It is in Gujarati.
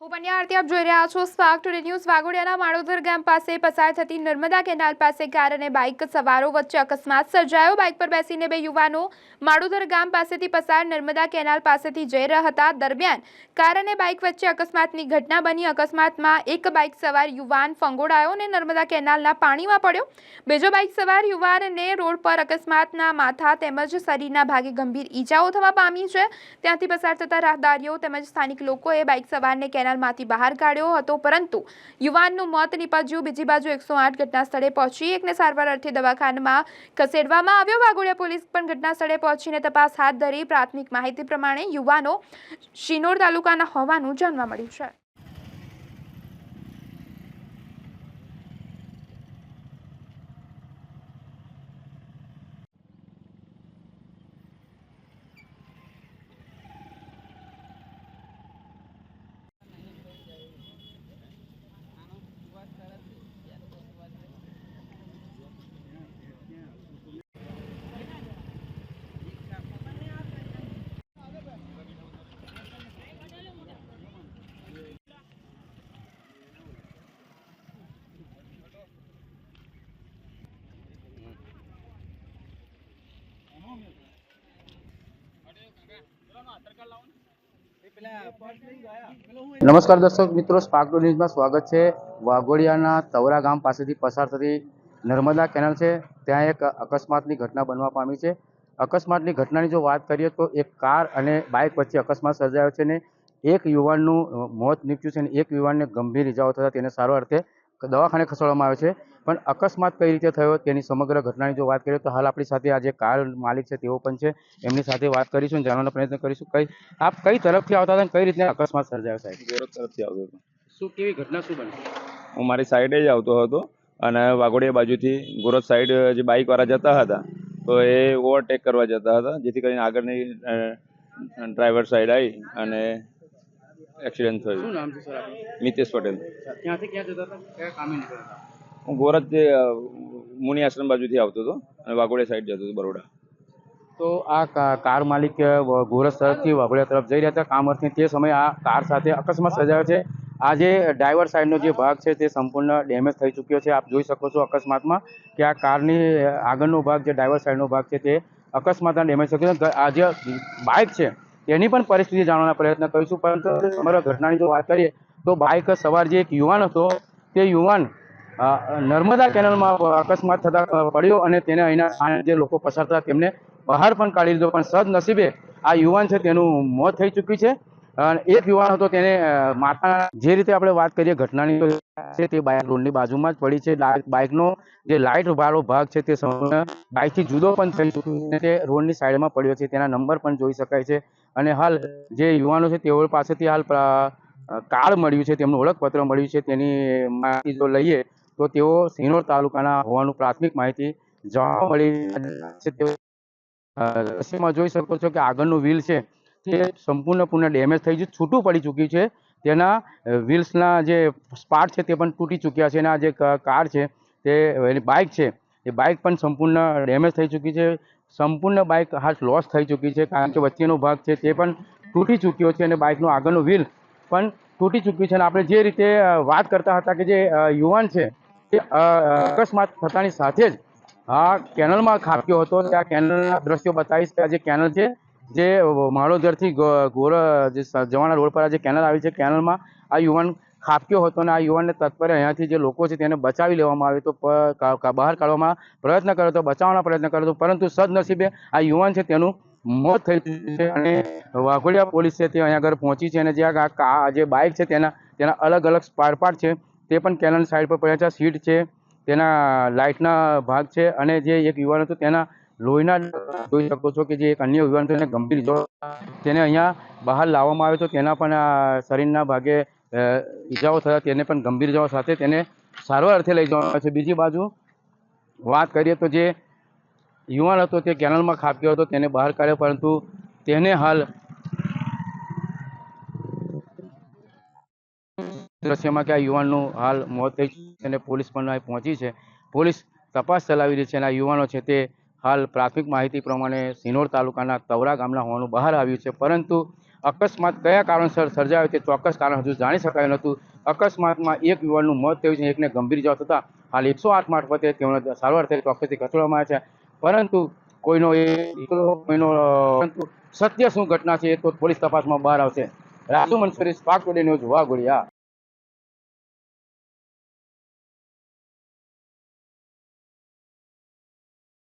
હું પન્યા આરતી આપ જોઈ રહ્યા છો સ્પાર્ક ટુડે ન્યૂઝ માળોદર ગામ પાસે પસાર થતી નર્મદા કેનાલ પાસે કાર બાઇક સવારો વચ્ચે અકસ્માત સર્જાયો. બાઇક પર બેસીને બે યુવાનો માળોધર ગામ પાસેથી પસાર નર્મદા કેનાલ પાસેથી જઈ રહ્યા હતા. દરમિયાન કાર બાઇક વચ્ચે અકસ્માતની ઘટના બની. અકસ્માતમાં એક બાઇક સવાર યુવાન ફંગોડાયો અને નર્મદા કેનાલના પાણીમાં પડ્યો. બીજો બાઇક સવાર યુવાનને રોડ પર અકસ્માતના માથા તેમજ શરીરના ભાગે ગંભીર ઈજાઓ થવા પામી છે. ત્યાંથી પસાર થતા રાહદારીઓ તેમજ સ્થાનિક લોકોએ બાઇક સવારને કેનાલમાંથી બહાર કાઢ્યો હતો, પરંતુ યુવાનનું મોત નીપજ્યું. બીજી બાજુ એકસો આઠ ઘટના સ્થળે પહોંચી એકને સારવાર અર્થે દવાખાનામાં ખસેડવામાં આવ્યો. વાઘોડિયા પોલીસ પણ ઘટના સ્થળે પહોંચીને તપાસ હાથ ધરી. પ્રાથમિક માહિતી પ્રમાણે યુવાનો શિનોર તાલુકાના હોવાનું જાણવા મળ્યું છે. નમસ્કાર દર્શક મિત્રો, સ્પાર્ક ન્યૂઝમાં સ્વાગત છે. વાઘોડિયાના તવરા ગામ પાસેથી પસાર થતી નર્મદા કેનાલ છે. ત્યાં એક અકસ્માતની ઘટના બનવા પામી છે. અકસ્માતની ઘટનાની જો વાત કરીએ તો એક કાર અને બાઇક વચ્ચે અકસ્માત સર્જાયો છે ને એક યુવાનનું મોત નીપજ્યું છે અને એક યુવાનને ગંભીર ઇજાઓ થતાં તેને સારવાર અર્થે દવાખાને ખસેડવામાં આવ્યો છે. પણ અકસ્માત કઈ રીતે થયો તેની સમગ્ર ઘટનાની જો વાત કરીએ તો હાલ આપણી સાથે આજે કાર માલિક છે તેઓ પણ છે. એમની સાથે વાત કરીશું જાણવાનો પ્રયત્ન કરીશું. કઈ આપ કઈ તરફથી આવતા હતા અને કઈ રીતના અકસ્માત સર્જાયો સાહેબ? તરફથી આવતો હતો. શું કેવી ઘટના શું બની? હું મારી સાઈડે જ આવતો હતો અને વાઘોડિયા બાજુથી ગોરજ સાઈડ જે બાઇકવાળા જતા હતા તો એ ઓવરટેક કરવા જતા હતા જેથી કરીને આગળની ડ્રાઈવર સાઈડ આવી અને એક્સિડન્ટ શું થયું નામ છે સર આપનું? મિતેશ પટેલ. ક્યાંથી ક્યાં જતા હતા? કયા કામે નીકળ્યા હતા? હું ગોરજ જે અ, મુનિ આશ્રમ બાજુથી આવતો હતો અને વાઘોડિયા સાઈડ જતો હતો બરોડા. તો આ કા- કાર માલિક અ, વ- ગોરસ તરફથી વાઘોડિયા તરફ જઈ રહ્યા હતા. કામ અર્થે તે સમયે આ કાર સાથે અકસ્માત સર્જાયો છે. આ જે ડ્રાઈવર સાઈડનો જે ભાગ છે તે સંપૂર્ણ ડેમેજ થઈ ચૂક્યો છે. આપ જોઈ શકો છો અકસ્માતમાં કે આ કારની અ, આગળનો ભાગ જે ડ્રાઈવર સાઈડનો ભાગ છે તે અકસ્માતના ડેમેજ થઈ ગયો છે. આ જે બાઇક છે તેની પણ પરિસ્થિતિ જાણવાના પ્રયત્ન કરીશું, પરંતુ સમગ્ર ઘટનાની જો વાત કરીએ, તો બાઇક સવાર જે એક યુવાન હતો, તે યુવાન નર્મદા કેનાલમાં અકસ્માત થતા પડ્યો અને તેને અહીંના જે લોકો પસાર થતા તેમને બહાર પણ કાઢી લીધો. પણ સદનસીબે આ યુવાન છે, તેનું મોત થઈ ચૂક્યું છે. એક યુવાન હતો, તેને માતા, જે રીતે આપણે વાત કરીએ ઘટનાની છે તે બાઇક રોડની બાજુમાં જ પડી છે. બાઇકનો જે લાઇટ વાળો ભાગ છે, તે સંપૂર્ણ બાઇકથી જુદો પણ થઈ ચૂક્યો છે. તે રોડની સાઈડમાં પડ્યો છે. તેના નંબર પણ જોઈ શકાય છે. અને હાલ જે યુવાનો છે તેઓ પાસેથી હાલ કાર્ડ મળ્યું છે, તેમનું ઓળખપત્ર મળ્યું છે, તેની માહિતી જો લઈએ, તો તેઓ સિનોર તાલુકાના હોવાનું પ્રાથમિક માહિતી જાણવા મળી તેઓ દ્રશ્યમાં જોઈ શકો છો કે આગળનું વ્હીલ છે, તે સંપૂર્ણપૂર્ણ ડેમેજ થઈ ગયું છૂટું પડી ચૂક્યું છે. તેના વ્હીલ્સના જે સ્પાર્ટ છે તે પણ તૂટી ચૂક્યા છે અને જે કાર છે, તે બાઇક છે, એ બાઇક પણ સંપૂર્ણ ડેમેજ થઈ ચૂકી છે. સંપૂર્ણ બાઇક હાલ લોસ થઈ ચૂકી છે, કારણ કે વચ્ચેનો ભાગ છે તે પણ તૂટી ચૂક્યો છે અને બાઇકનો આગળનો વ્હીલ પણ તૂટી ચૂક્યું છે. અને આપણે જે રીતે વાત કરતા હતા કે જે યુવાન છે તે અકસ્માત થતાની સાથે જ આ કેનલમાં ખાબક્યો હતો. ત્યાં કેનલના દ્રશ્યો બતાવીશ કે આ જે કેનલ છે, જે માળોદરથી ગોર, જે જવાના રોડ પર આ જે કેનલ આવી છે, કેનલમાં આ યુવાન ખાબક્યો હતો અને આ યુવાનને તત્પરે અહીંયાથી જે લોકો છે તેને બચાવી લેવામાં આવે. તો બહાર કાઢવામાં પ્રયત્ન કર્યો હતો, બચાવવાનો પ્રયત્ન કર્યો હતો, પરંતુ સદનસીબે આ યુવાન છે તેનું મોત થઈ છે અને વાઘોડિયા પોલીસ છે તે અહીંયા આગળ પહોંચી છે અને જે આ જે બાઇક છે તેના તેના અલગ અલગ સ્પાર પાર્ટ છે તે પણ કેનલ સાઈડ પર પડ્યા છે. સીટ છે તેના લાઇટના ભાગ છે અને જે એક યુવાન હતો તેના લોહીના જોઈ શકો છો કે જે એક અન્ય યુવાન તેને ગંભીર તેને અહીંયા બહાર લાવવામાં આવ્યો તો તેના પણ શરીરના ભાગે ઈજાઓ થયા તેને પણ ગંભીર ઇજાઓ સાથે તેને સારવાર અર્થે લઈ જવામાં છે. બીજી બાજુ વાત કરીએ તો જે યુવાન હતો તે કેનલમાં ખાબક્યો હતો, તેને બહાર કાઢ્યો, પરંતુ તેને હાલ દ્રશ્યમાં કે આ યુવાનનું હાલ મોત થઈ તેને પોલીસ પણ અહીં પહોંચી છે. પોલીસ તપાસ ચલાવી રહી છે અને આ યુવાનો છે તે હાલ પ્રાથમિક માહિતી પ્રમાણે સિનોર તાલુકાના તવરા ગામના હોવાનું બહાર આવ્યું છે. પરંતુ અકસ્માત કયા કારણસર સર્જાયો તે ચોક્કસ કારણ હજુ જાણી શકાયું નહોતું. અકસ્માતમાં એક યુવાનનું મોત થયું છે, એકને ગંભીર ઇજાઓ થતાં હાલ એકસો આઠ મારફતે તેમને સારવાર થઈ ચોક્કસથી ખસેડવામાં આવ્યા છે. પરંતુ કોઈનો એ કોઈનો પરંતુ સત્ય શું ઘટના છે એ તો પોલીસ તપાસમાં બહાર આવશે. Raju Mansuri spark today news Waghodia.